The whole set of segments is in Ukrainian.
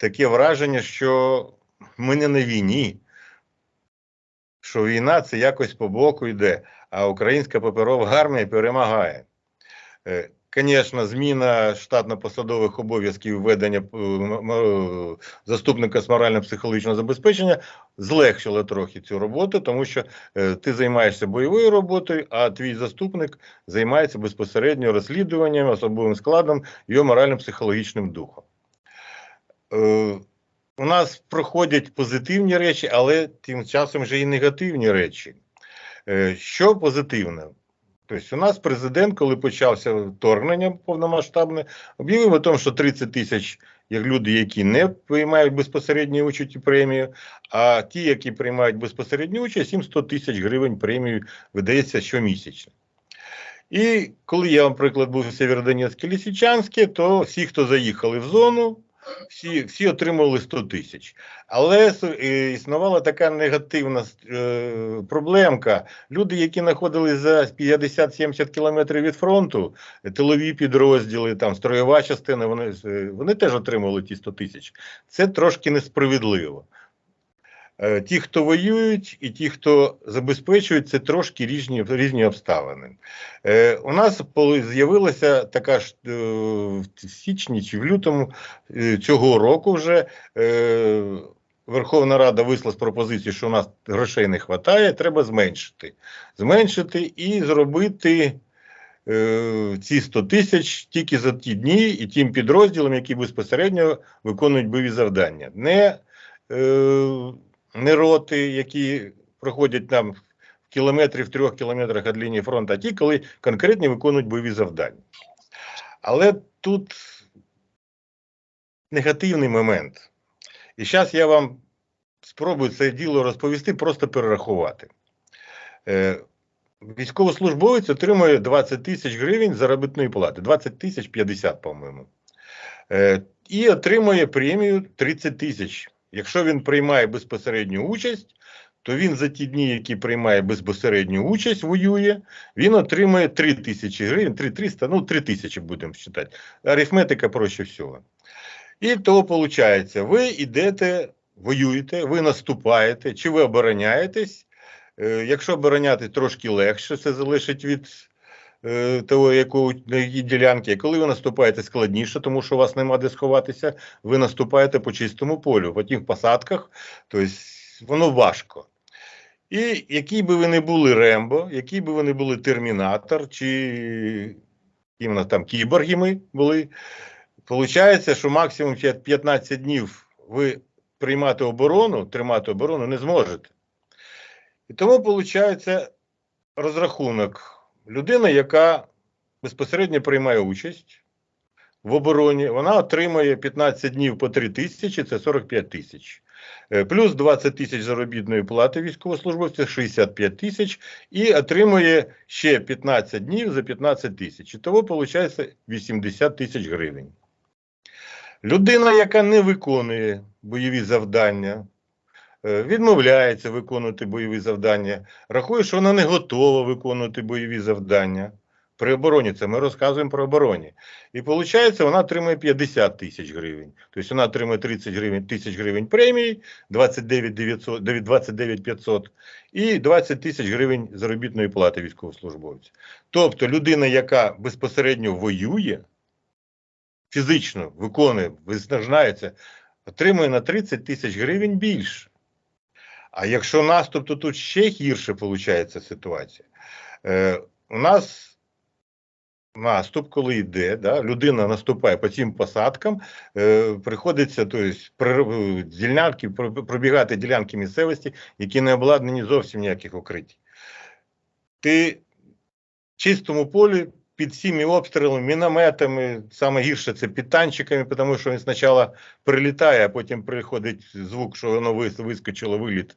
таке враження, що ми не на війні, що війна це якось по боку йде, а українська паперова армія перемагає. Звісно, зміна штатно-посадових обов'язків ведення е, заступника з морально-психологічного забезпечення злегшила трохи цю роботу, тому що е, ти займаєшся бойовою роботою, а твій заступник займається безпосередньо розслідуванням, особовим складом його морально-психологічним духом. Е, у нас проходять позитивні речі, але тим часом вже і негативні речі. Е, Що позитивне? Тобто, у нас президент, коли почався вторгнення повномасштабне, об'явив о тому, що 30 тисяч як люди, які не приймають безпосередню участь у премію, а ті, які приймають безпосередню участь, їм 100 тисяч гривень премію видається щомісячно. І коли я, наприклад, був у Сєвєродонецьке Лісичанське, то всі, хто заїхали в зону, всі, всі отримували 100 тисяч. Але е, існувала така негативна е, проблемка. Люди, які знаходились за 50-70 кілометрів від фронту, тилові підрозділи, там строєва частина, вони, е, вони теж отримували ті 100 тисяч. Це трошки несправедливо. Е, Ті, хто воюють, і ті, хто забезпечують, це трошки різні, різні обставини. Е, у нас з'явилася така ж е, в січні чи в лютому е, цього року вже. Е, Верховна Рада вийшла з пропозицією, що у нас грошей не вистачає, треба зменшити. Зменшити і зробити е, ці 100 тисяч тільки за ті дні і тим підрозділам, які безпосередньо виконують бойові завдання. Не, е, не роти, які проходять там в кілометрі, в трьох кілометрах від лінії фронту, а ті, коли конкретно виконують бойові завдання. Але тут негативний момент. І зараз я вам спробую це діло розповісти, просто перерахувати. Е, військовослужбовець отримує 20 тисяч гривень заробітної плати, 20 тисяч 50, по-моєму. Е, і отримує премію 30 тисяч. Якщо він приймає безпосередню участь, то він за ті дні, які приймає безпосередню участь, воює, він отримує 3 тисячі гривень, 3 300, ну 3 тисячі будемо вважати. Арифметика проще всього. І то виходить, ви йдете, воюєте, ви наступаєте, чи ви обороняєтесь. Е, Якщо обороняти трошки легше, це залежить від того, якої ділянки. Коли ви наступаєте складніше, тому що у вас нема де сховатися, ви наступаєте по чистому полю, по тих посадках, тобто воно важко. І який би ви не були Рембо, який би ви не були Термінатор, чи іменно там кіборги ми були, Получається, що максимум 15 днів ви приймати оборону, тримати оборону не зможете. І тому виходить розрахунок. Людина, яка безпосередньо приймає участь в обороні, вона отримує 15 днів по 3 тисячі, це 45 тисяч. Е, Плюс 20 тисяч заробітної плати військовослужбовця, 65 тисяч, і отримує ще 15 днів за 15 тисяч. І того виходить 80 тисяч гривень. Людина, яка не виконує бойові завдання, відмовляється виконувати бойові завдання, рахує, що вона не готова виконувати бойові завдання. При обороні це ми розказуємо про обороні. І виходить, вона отримує 50 тисяч гривень. Тобто вона отримує 30 гривень, тисяч гривень премії, 29 900, 29 500 і 20 тисяч гривень заробітної плати військовослужбовця. Тобто людина, яка безпосередньо воює, фізично виконує, виснажається, отримує на 30 тисяч гривень більше. А якщо наступ, то тут ще гірше виходить ситуація. Е, у нас наступ, коли йде, да, людина наступає по цим посадкам, е, приходиться тобто, при, ділянки, пробігати ділянки місцевості, які не обладнані зовсім ніяких укриттів. Ти в чистому полі під всіми обстрілами, мінометами, саме гірше це під танчиками, тому що він спочатку прилітає, а потім приходить звук, що воно вискочило виліт.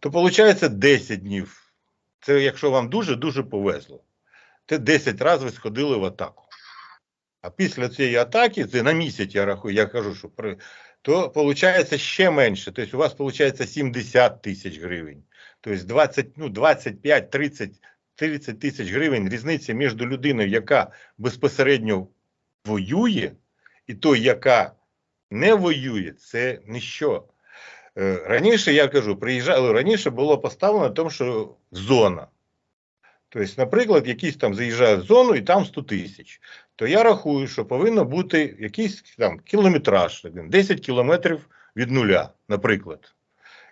То виходить 10 днів. Це якщо вам дуже-дуже повезло. Це 10 разів ви сходили в атаку. А після цієї атаки, це на місяць я рахую, я кажу, що при, то виходить ще менше. Тобто у вас виходить 70 тисяч гривень. Тобто 20, ну, 25, 30, 30 тисяч гривень різниця між людиною, яка безпосередньо воює, і той, яка не воює, це ніщо. Е, Раніше я кажу, приїжджали раніше було поставлено тому, що зона. Тобто, наприклад, якийсь там заїжджає в зону і там 100 тисяч. То я рахую, що повинно бути якийсь там кілометраж, 10 кілометрів від нуля, наприклад.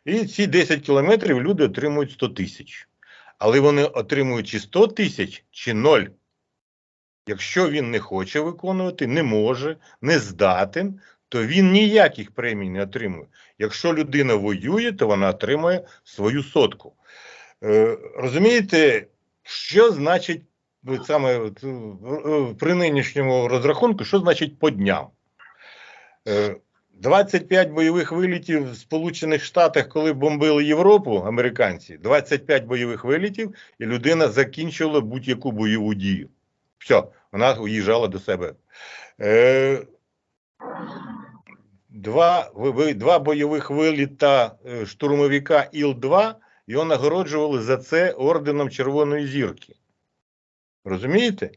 І ці 10 кілометрів люди отримують 100 тисяч. Але вони отримують чи 100 тисяч, чи 0. Якщо він не хоче виконувати, не може, не здатен, то він ніяких премій не отримує. Якщо людина воює, то вона отримує свою сотку. Е, розумієте, що значить саме от, е, е, при нинішньому розрахунку, що значить по дням? Е, 25 бойових вилітів в Сполучених Штатах, коли бомбили Європу, американці, 25 бойових вилітів, і людина закінчила будь-яку бойову дію. Все, вона уїжджала до себе. Е, два, два бойових виліта е, штурмовика Іл-2, його нагороджували за це орденом Червоної зірки. Розумієте?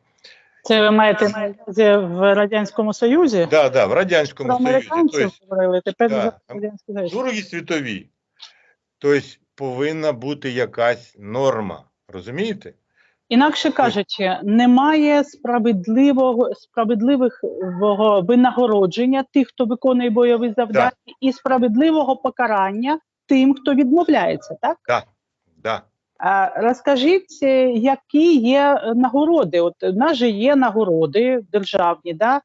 Це ви маєте на увазі в Радянському Союзі? Так, да, да, в Радянському Про Союзі. Тобто, говорили, тепер да. Союз. Другій світовій. Тобто повинна бути якась норма. Розумієте? Інакше кажучи, немає справедливого справедливого винагородження тих, хто виконує бойові завдання, і справедливого покарання тим, хто відмовляється, так? Так. Да. А розкажіть, е, які є е, нагороди? От у нас же є нагороди державні, да?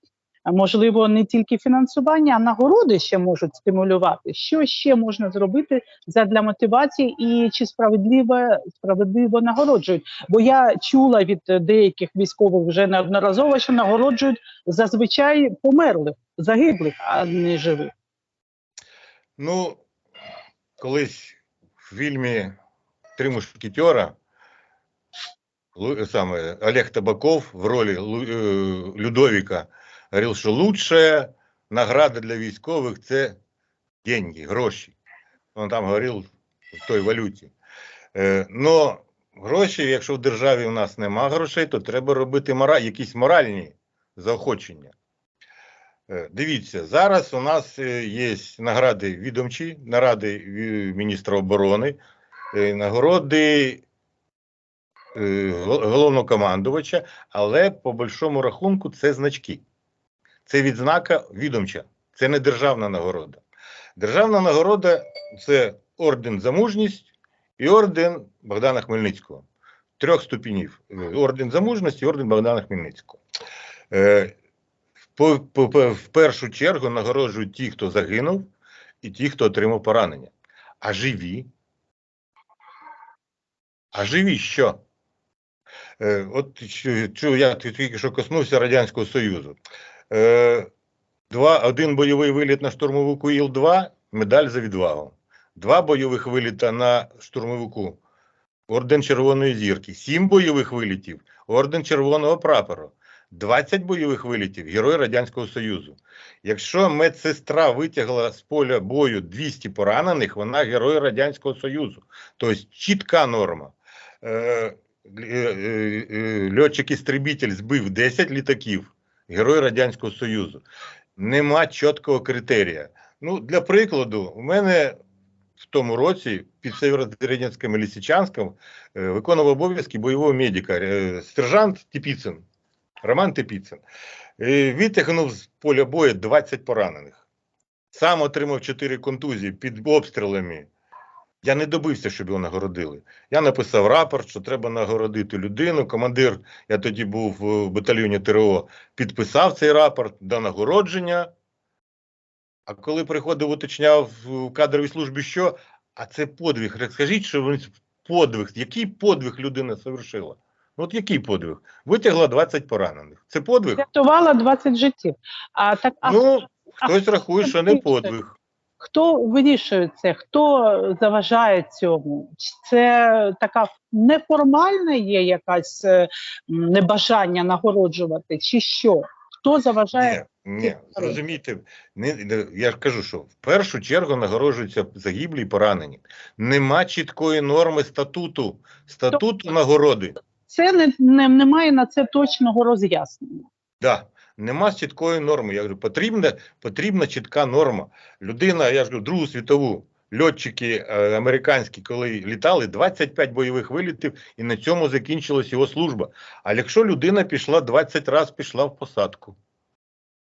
Можливо, не тільки фінансування, а нагороди ще можуть стимулювати. Що ще можна зробити для мотивації і чи справедливо, справедливо нагороджують? Бо я чула від деяких військових вже неодноразово, що нагороджують зазвичай померлих, загиблих, а не живих. Ну, колись в фільмі Три мушкетера саме Олег Табаков в ролі е, Людовіка говорив, що лучшая награда для військових це деньги, гроші. Він там говорив в той валюті. Е, но гроші, якщо в державі у нас нема грошей, то треба робити мора... якісь моральні заохочення. Е, Дивіться, зараз у нас е, є награди відомчі, наради міністра оборони, нагороди головнокомандувача, але по большому рахунку це значки. Це відзнака відомча, це не державна нагорода. Державна нагорода це орден за мужність і орден Богдана Хмельницького. Трьох ступенів: орден за мужність і орден Богдана Хмельницького. Е, в першу чергу нагороджують ті, хто загинув, і ті, хто отримав поранення. А живі. А живі що? Е, от я тільки що коснувся Радянського Союзу. Е, два, один бойовий виліт на штурмовику Іл-2 медаль за відвагу. Два бойових виліта на штурмовику Орден Червоної зірки. Сім бойових вилітів Орден Червоного прапора. 20 бойових вилітів Герой Радянського Союзу. Якщо медсестра витягла з поля бою 200 поранених, вона Герой Радянського Союзу. Тобто чітка норма. Е, е, е, Льотчик-істребитель збив 10 літаків, Герой Радянського Союзу. Нема чіткого критерія. Ну, для прикладу, у мене в тому році під Северодонецьким і Лисичанськом е, виконував обов'язки бойового медика, е, сержант Тіпіцин, Роман Тепіцин. Е, Витягнув з поля бою 20 поранених. Сам отримав 4 контузії під обстрілами. Я не добився, щоб його нагородили. Я написав рапорт, що треба нагородити людину. Командир, я тоді був в батальйоні ТРО, підписав цей рапорт до нагородження. А коли приходив, уточняв в кадровій службі, що? А це подвиг. Розкажіть, що він подвиг. Який подвиг людина совершила? Ну, От який подвиг? Витягла 20 поранених. Це подвиг? Рятувала 20 життів. А так а Ну, а хтось рахує, що не подвиг. Хто вирішує це? Хто заважає цьому? Це така неформальна є якась е, небажання нагороджувати, чи що? Хто заважає? Ні, ні, зрозумійте, не, не- я ж кажу, що в першу чергу нагороджуються загиблі і поранені. Нема чіткої норми статуту, статуту нагороди. Це не, не немає на це точного роз'яснення. Да. Нема чіткої норми. Я кажу, потрібна, потрібна чітка норма. Людина, я ж кажу, Другу світову. Льотчики е, американські, коли літали, 25 бойових вилітів, і на цьому закінчилась його служба. А якщо людина пішла 20 разів, пішла в посадку,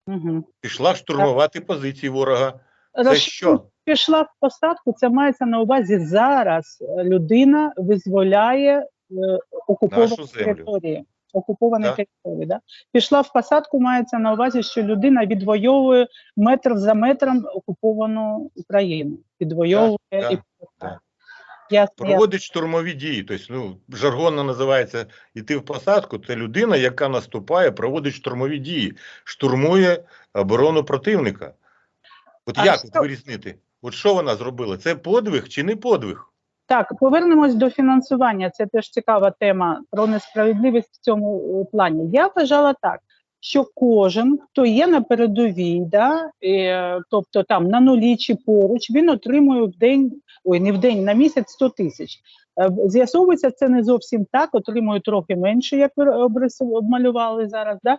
Угу. пішла штурмувати позиції ворога, це що? пішла в посадку, це мається на увазі зараз людина визволяє е, окуповані території. Окуповані Так. території, да? Пішла в посадку, мається на увазі, що людина відвоює метр за метром окуповану Україну. Відвоює Так, і так, повертає. Ясно, Проводить штурмові дії. Тобто, ну, жаргонно називається іти в посадку. Це людина, яка наступає, проводить штурмові дії, штурмує оборону противника. От А як що- вирізнити? От що вона зробила? Це подвиг чи не подвиг? Так, повернемось до фінансування. Це теж цікава тема про несправедливість в цьому плані. Я вважала так, що кожен, хто є на передовій, да, е, тобто там на нулі чи поруч, він отримує в день, ой, не в день, на місяць 100 тисяч. Е, З'ясовується, це не зовсім так, отримує трохи менше, як ви обмалювали зараз. Да?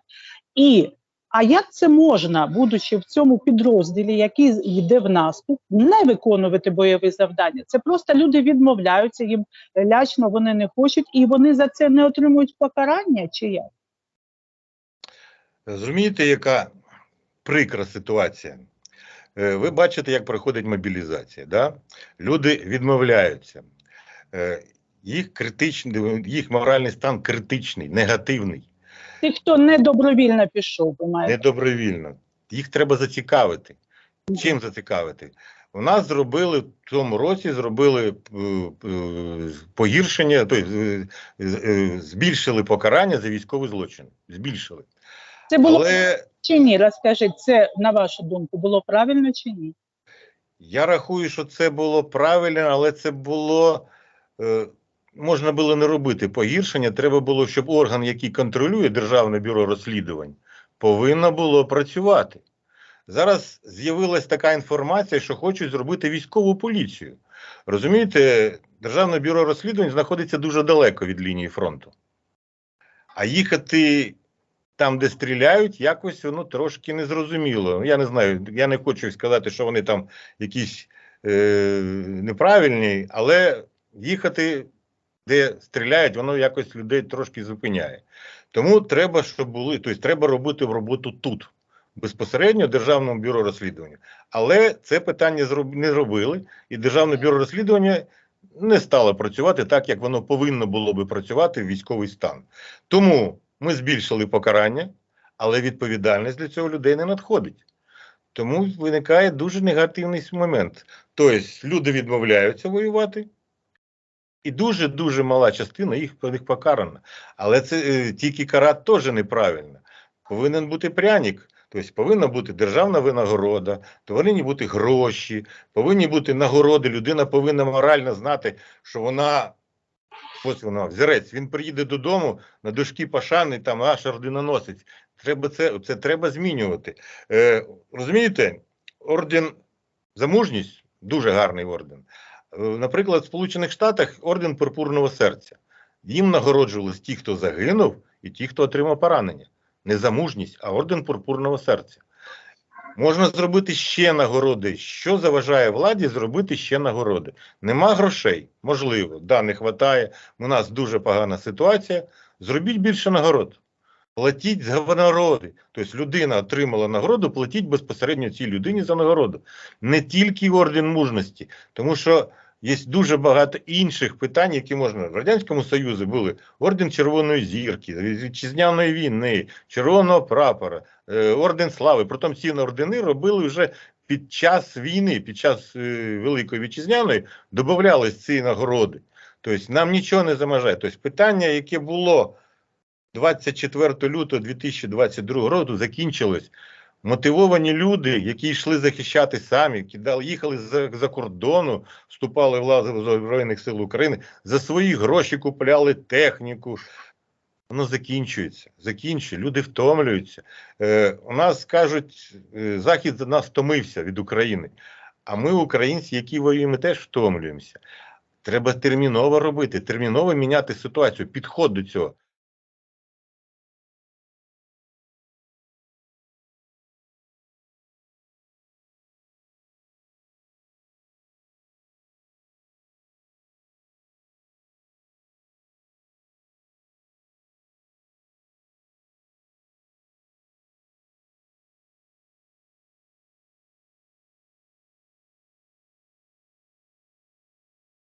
І а як це можна, будучи в цьому підрозділі, який йде в наступ, не виконувати бойові завдання? Це просто люди відмовляються, їм лячно, вони не хочуть, і вони за це не отримують покарання, чи як? Розумієте, яка прикра ситуація? Е, Ви бачите, як проходить мобілізація. Да? Люди відмовляються. Е, Їх критичний, їх моральний стан критичний, негативний. Ті, хто не добровільно пішов, ви маєте. недобровільно. Їх треба зацікавити. Чим зацікавити? У нас зробили в цьому році зробили е, е, погіршення, тобто збільшили покарання за військові злочини. Збільшили. Це було Але чи ні? Розкажіть, це на вашу думку було правильно чи ні? я рахую, що це було правильно, але це було. Е, можна було не робити погіршення. Треба було, щоб орган, який контролює Державне бюро розслідувань, повинно було працювати. Зараз з'явилась така інформація, що хочуть зробити військову поліцію. Розумієте, Державне бюро розслідувань знаходиться дуже далеко від лінії фронту. А їхати там, де стріляють, якось воно трошки незрозуміло. Я не знаю, я не хочу сказати, що вони там якісь е, неправильні, але їхати, де стріляють, воно якось людей трошки зупиняє. Тому треба, щоб були, тобто треба робити роботу тут, безпосередньо Державному бюро розслідування. Але це питання не робили, і Державне бюро розслідування не стало працювати так, як воно повинно було би працювати в військовий стан. Тому ми збільшили покарання, але відповідальність для цього людей не надходить. Тому виникає дуже негативний момент. Тобто люди відмовляються воювати, і дуже-дуже мала частина їх, їх покарана. Але це е, тільки карат теж неправильно. Повинен бути пряник. Тобто повинна бути державна винагорода, повинні бути гроші, повинні бути нагороди. Людина повинна морально знати, що вона ось вона, взірець, він приїде додому на дошки пошани, там наш орденоносець. Треба це, це треба змінювати. Е, розумієте, орден за мужність дуже гарний орден. Е, Наприклад, в Сполучених Штатах орден Пурпурного серця. Їм нагороджувались ті, хто загинув, і ті, хто отримав поранення. Не за мужність, а орден Пурпурного серця. Можна зробити ще нагороди. Що заважає владі зробити ще нагороди? Нема грошей, можливо, да, не вистачає. У нас дуже погана ситуація. Зробіть більше нагород. Платіть за нагороди. Тобто людина отримала нагороду, платіть безпосередньо цій людині за нагороду. Не тільки орден мужності, тому що є дуже багато інших питань, які можна. В Радянському Союзі були орден Червоної зірки, вітчизняної війни, червоного прапора, е, орден слави. Притом ці ордени робили вже під час війни, під час е, Великої Вітчизняної, додавались ці нагороди. Тобто нам нічого не замажає. Тобто питання, яке було 24 лютого 2022 року, закінчилось. Мотивовані люди, які йшли захищати самі, кидали, їхали за, за кордону, вступали в лази Збройних сил України, за свої гроші купляли техніку. Воно закінчується. Закінчує. Люди втомлюються. Е, у нас кажуть, е, Захід за нас втомився від України. А ми, українці, які воюємо, теж втомлюємося. Треба терміново робити, терміново міняти ситуацію, підход до цього.